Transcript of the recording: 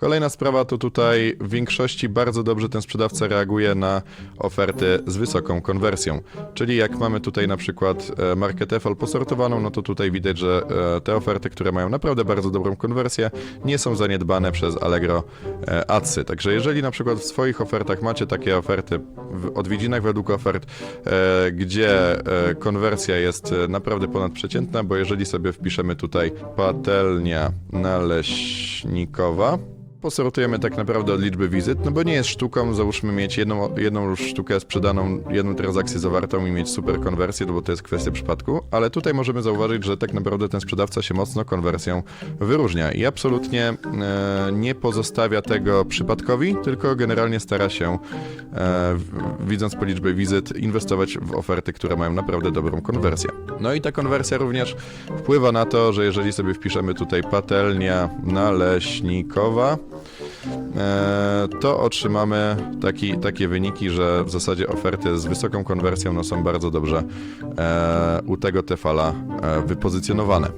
Kolejna sprawa to tutaj w większości bardzo dobrze ten sprzedawca reaguje na oferty z wysoką konwersją. Czyli jak mamy tutaj na przykład e, markę Tefal posortowaną, no to tutaj widać, że e, te oferty, które mają naprawdę bardzo dobrą konwersję, nie są zaniedbane przez Allegro e, Adsy. Także jeżeli na przykład w swoich ofertach macie takie oferty w odwiedzinach według ofert, gdzie konwersja jest naprawdę ponadprzeciętna, bo jeżeli sobie wpiszemy tutaj patelnia naleśnikowa, Posortujemy tak naprawdę od liczby wizyt, no bo nie jest sztuką, załóżmy mieć jedną, jedną już sztukę sprzedaną, jedną transakcję zawartą i mieć super konwersję, no bo to jest kwestia przypadku, ale tutaj możemy zauważyć, że tak naprawdę ten sprzedawca się mocno konwersją wyróżnia i absolutnie e, nie pozostawia tego przypadkowi, tylko generalnie stara się, e, widząc po liczbie wizyt, inwestować w oferty, które mają naprawdę dobrą konwersję. No i ta konwersja również wpływa na to, że jeżeli sobie wpiszemy tutaj patelnia naleśnikowa, to otrzymamy taki, takie wyniki, że w zasadzie oferty z wysoką konwersją no, są bardzo dobrze e, u tego Tefala e, wypozycjonowane.